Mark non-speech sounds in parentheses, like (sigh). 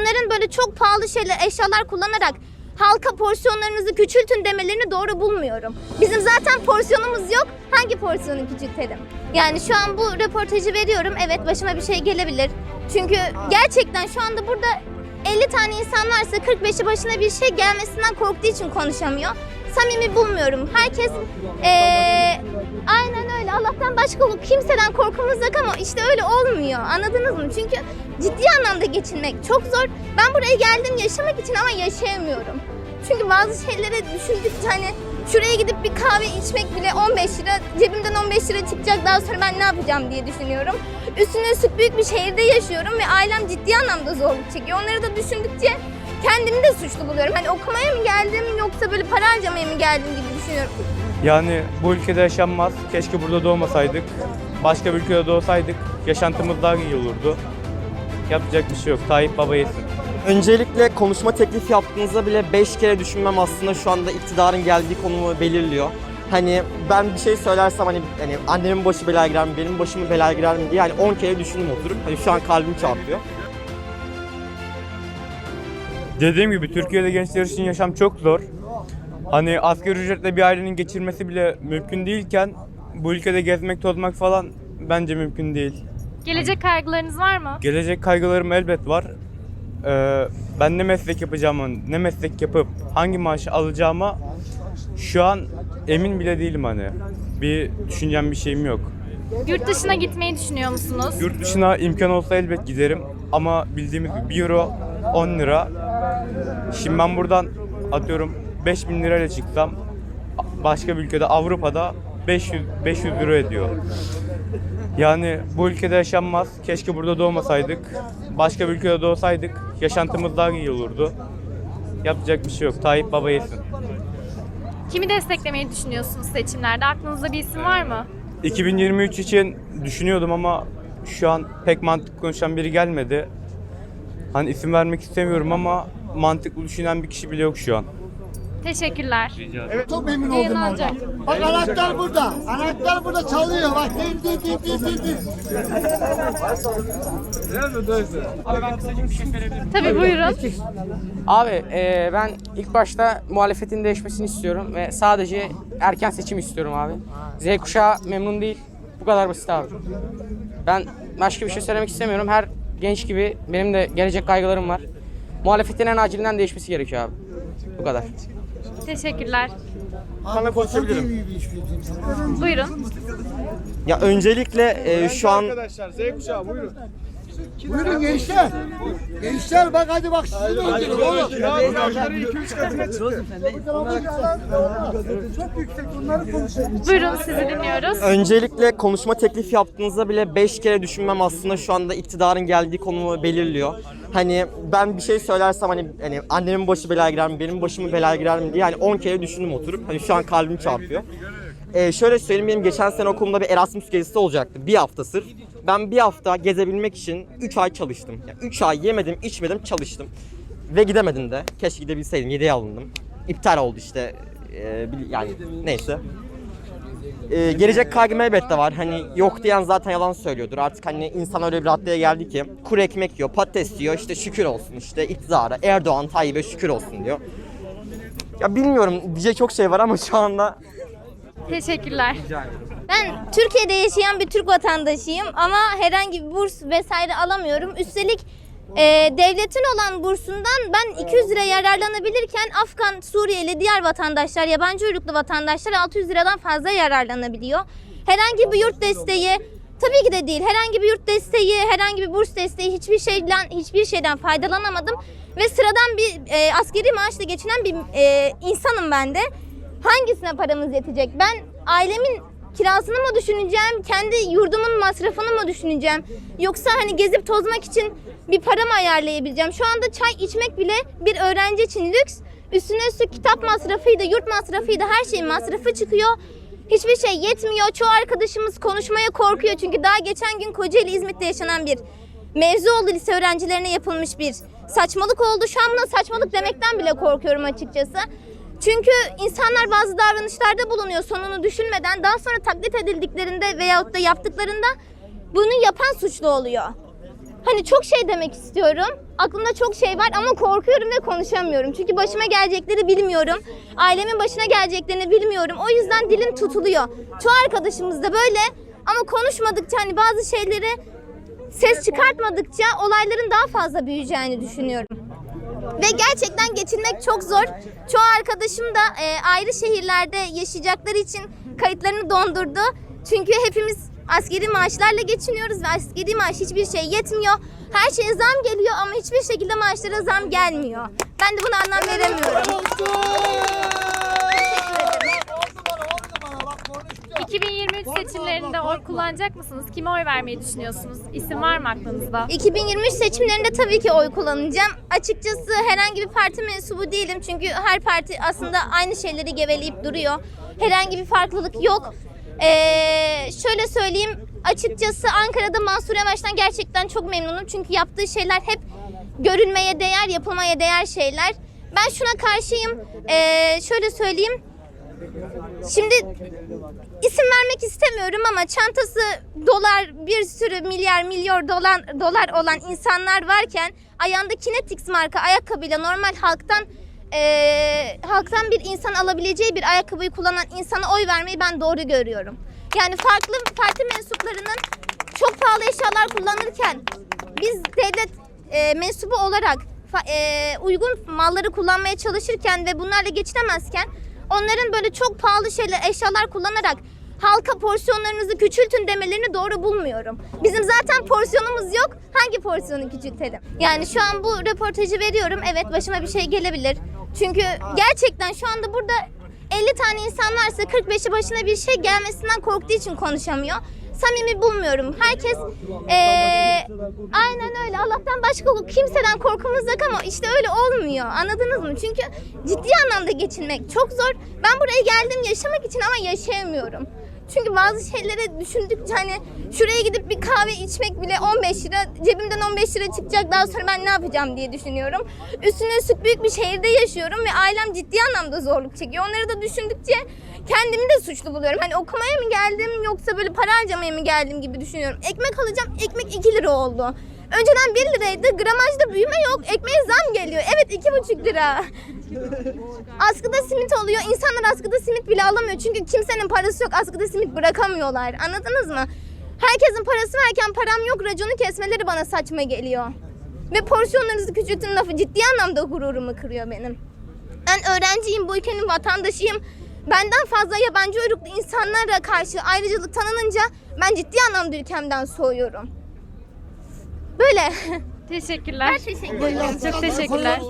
onların böyle çok pahalı şeyler, eşyalar kullanarak halka porsiyonlarınızı küçültün demelerini doğru bulmuyorum. Bizim zaten porsiyonumuz yok. Hangi porsiyonu küçültelim? Yani şu an bu röportajı veriyorum. Evet başıma bir şey gelebilir. Çünkü gerçekten şu anda burada 50 tane insan varsa 45'i başına bir şey gelmesinden korktuğu için konuşamıyor. Samimi bulmuyorum. Herkes eee, aynen öyle. Allah'tan başka kimseden korkumuz yok ama işte öyle olmuyor. Anladınız mı? Çünkü ciddi anlamda geçinmek çok zor. Ben buraya geldim yaşamak için ama yaşayamıyorum. Çünkü bazı şeylere düşündükçe hani şuraya gidip bir kahve içmek bile 15 lira, cebimden 15 lira çıkacak daha sonra ben ne yapacağım diye düşünüyorum. Üstüne üstlük büyük bir şehirde yaşıyorum ve ailem ciddi anlamda zorluk çekiyor. Onları da düşündükçe kendimi de suçlu buluyorum. Hani okumaya mı geldim yoksa böyle para harcamaya mı geldim gibi düşünüyorum. Yani bu ülkede yaşanmaz. Keşke burada doğmasaydık. Başka bir ülkede doğsaydık yaşantımız daha iyi olurdu. Yapacak bir şey yok. Tayyip Baba yesin. Öncelikle konuşma teklifi yaptığınızda bile 5 kere düşünmem aslında şu anda iktidarın geldiği konumu belirliyor. Hani ben bir şey söylersem hani, hani annemin başı belaya girer mi, benim başımı belaya girer mi diye hani 10 kere düşündüm oturup. Hani şu an kalbim çarpıyor. Dediğim gibi Türkiye'de gençler için yaşam çok zor. Hani asgari ücretle bir ailenin geçirmesi bile mümkün değilken bu ülkede gezmek tozmak falan bence mümkün değil. Gelecek kaygılarınız var mı? Gelecek kaygılarım elbet var. Ee, ben ne meslek yapacağımı, ne meslek yapıp hangi maaşı alacağıma şu an emin bile değilim hani. Bir düşüncem bir şeyim yok. Yurt dışına gitmeyi düşünüyor musunuz? Yurt dışına imkan olsa elbet giderim ama bildiğimiz gibi 1 euro 10 lira. Şimdi ben buradan atıyorum 5000 lirayla çıksam başka bir ülkede Avrupa'da 500 500 euro ediyor. Yani bu ülkede yaşanmaz. Keşke burada doğmasaydık. Başka bir ülkede doğsaydık yaşantımız daha iyi olurdu. Yapacak bir şey yok. Tayyip Baba yesin. Kimi desteklemeyi düşünüyorsunuz seçimlerde? Aklınızda bir isim var mı? 2023 için düşünüyordum ama şu an pek mantıklı konuşan biri gelmedi. Hani isim vermek istemiyorum ama mantıklı düşünen bir kişi bile yok şu an. Teşekkürler. Çok memnun oldum Yayınlanacak. ben. Bak anahtar burada. Anahtar burada çalıyor. Bak din din din din din din. Tabii buyurun. Abi e, ben ilk başta muhalefetin değişmesini istiyorum ve sadece erken seçim istiyorum abi. Z kuşağı memnun değil. Bu kadar basit abi. Ben başka bir şey söylemek istemiyorum. Her genç gibi benim de gelecek kaygılarım var. Muhalefetin en acilinden değişmesi gerekiyor abi. Bu kadar. Teşekkürler. Bana konuşabilirim. Sana. Buyurun. Ya öncelikle e, şu an Buyurun gençler. Gençler bak hadi bak sizi de öldürün oğlum. Çok yüksek bunları konuşalım. Buyurun sizi dinliyoruz. Öncelikle konuşma teklifi yaptığınızda bile 5 kere düşünmem aslında şu anda iktidarın geldiği konumu belirliyor. Hani ben bir şey söylersem hani, hani annemin başı belaya girer mi, benim başımı belaya girer mi diye hani 10 kere düşündüm oturup. Hani şu an kalbim çarpıyor. Ee, şöyle söyleyeyim benim geçen sene okulumda bir Erasmus gezisi olacaktı. Bir hafta sırf. Ben bir hafta gezebilmek için 3 ay çalıştım. Yani 3 ay yemedim, içmedim, çalıştım. Ve gidemedim de. Keşke gidebilseydim. 7'ye alındım. İptal oldu işte. Ee, yani neyse. Ee, gelecek kaygım elbette var. Hani yok diyen zaten yalan söylüyordur. Artık hani insan öyle bir raddeye geldi ki kuru ekmek yiyor, patates yiyor. işte şükür olsun işte iktidara. Erdoğan, Tayyip'e şükür olsun diyor. Ya bilmiyorum diyecek çok şey var ama şu anda Teşekkürler. Ben Türkiye'de yaşayan bir Türk vatandaşıyım ama herhangi bir burs vesaire alamıyorum. Üstelik e, devletin olan bursundan ben 200 lira yararlanabilirken Afgan, Suriyeli diğer vatandaşlar, yabancı uyruklu vatandaşlar 600 liradan fazla yararlanabiliyor. Herhangi bir yurt desteği tabii ki de değil. Herhangi bir yurt desteği, herhangi bir burs desteği hiçbir şeyden hiçbir şeyden faydalanamadım ve sıradan bir e, askeri maaşla geçinen bir e, insanım ben de. Hangisine paramız yetecek? Ben ailemin kirasını mı düşüneceğim, kendi yurdumun masrafını mı düşüneceğim? Yoksa hani gezip tozmak için bir para mı ayarlayabileceğim? Şu anda çay içmek bile bir öğrenci için lüks. Üstüne üstlük kitap masrafıydı, yurt masrafıydı, her şeyin masrafı çıkıyor. Hiçbir şey yetmiyor. Çoğu arkadaşımız konuşmaya korkuyor. Çünkü daha geçen gün Kocaeli İzmit'te yaşanan bir mevzu oldu lise öğrencilerine yapılmış bir saçmalık oldu. Şu an buna saçmalık demekten bile korkuyorum açıkçası. Çünkü insanlar bazı davranışlarda bulunuyor sonunu düşünmeden daha sonra taklit edildiklerinde veyahut da yaptıklarında bunu yapan suçlu oluyor. Hani çok şey demek istiyorum. Aklımda çok şey var ama korkuyorum ve konuşamıyorum. Çünkü başıma gelecekleri bilmiyorum. Ailemin başına geleceklerini bilmiyorum. O yüzden dilim tutuluyor. Çoğu arkadaşımız da böyle ama konuşmadıkça hani bazı şeyleri ses çıkartmadıkça olayların daha fazla büyüyeceğini düşünüyorum. Ve gerçekten geçinmek çok zor. Çoğu arkadaşım da e, ayrı şehirlerde yaşayacakları için kayıtlarını dondurdu. Çünkü hepimiz askeri maaşlarla geçiniyoruz ve askeri maaş hiçbir şey yetmiyor. Her şeye zam geliyor ama hiçbir şekilde maaşlara zam gelmiyor. Ben de buna anlam veremiyorum. 2023 seçimlerinde oy kullanacak mısınız? Kime oy vermeyi düşünüyorsunuz? İsim var mı aklınızda? 2023 seçimlerinde tabii ki oy kullanacağım. Açıkçası herhangi bir parti mensubu değilim. Çünkü her parti aslında aynı şeyleri geveleyip duruyor. Herhangi bir farklılık yok. Ee, şöyle söyleyeyim. Açıkçası Ankara'da Mansur Yavaş'tan gerçekten çok memnunum. Çünkü yaptığı şeyler hep görülmeye değer, yapılmaya değer şeyler. Ben şuna karşıyım. Ee, şöyle söyleyeyim. Şimdi isim vermek istemiyorum ama çantası dolar bir sürü milyar milyon dolar dolar olan insanlar varken ayağında Kinetix marka ayakkabıyla normal halktan eee, halktan bir insan alabileceği bir ayakkabıyı kullanan insana oy vermeyi ben doğru görüyorum. Yani farklı parti mensuplarının çok pahalı eşyalar kullanırken biz devlet eee, mensubu olarak eee, uygun malları kullanmaya çalışırken ve bunlarla geçinemezken onların böyle çok pahalı şeyler, eşyalar kullanarak halka porsiyonlarınızı küçültün demelerini doğru bulmuyorum. Bizim zaten porsiyonumuz yok. Hangi porsiyonu küçültelim? Yani şu an bu röportajı veriyorum. Evet başıma bir şey gelebilir. Çünkü gerçekten şu anda burada 50 tane insan varsa 45'i başına bir şey gelmesinden korktuğu için konuşamıyor. Samimi bulmuyorum. Herkes eee, aynen öyle. Allah'tan başka kimseden korkumuz yok ama işte öyle olmuyor. Anladınız mı? Çünkü ciddi anlamda geçinmek çok zor. Ben buraya geldim yaşamak için ama yaşayamıyorum. Çünkü bazı şeyleri düşündükçe hani şuraya gidip bir kahve içmek bile 15 lira, cebimden 15 lira çıkacak daha sonra ben ne yapacağım diye düşünüyorum. Üstüne üstlük büyük bir şehirde yaşıyorum ve ailem ciddi anlamda zorluk çekiyor. Onları da düşündükçe kendimi de suçlu buluyorum. Hani okumaya mı geldim yoksa böyle para harcamaya mı geldim gibi düşünüyorum. Ekmek alacağım, ekmek 2 lira oldu. Önceden 1 liraydı, gramajda büyüme yok, ekmeğe zam geliyor. Evet 2,5 lira. Askıda simit oluyor. İnsanlar askıda simit bile alamıyor. Çünkü kimsenin parası yok. Askıda simit bırakamıyorlar. Anladınız mı? Herkesin parası varken param yok raconu kesmeleri bana saçma geliyor. Ve porsiyonlarınızı küçültün lafı ciddi anlamda gururumu kırıyor benim. Ben öğrenciyim, bu ülkenin vatandaşıyım. Benden fazla yabancı uyruklu insanlara karşı ayrıcalık tanınınca ben ciddi anlamda ülkemden soğuyorum. Böyle. (laughs) Teşekkürler. Teşekkür ederim. Çok teşekkürler.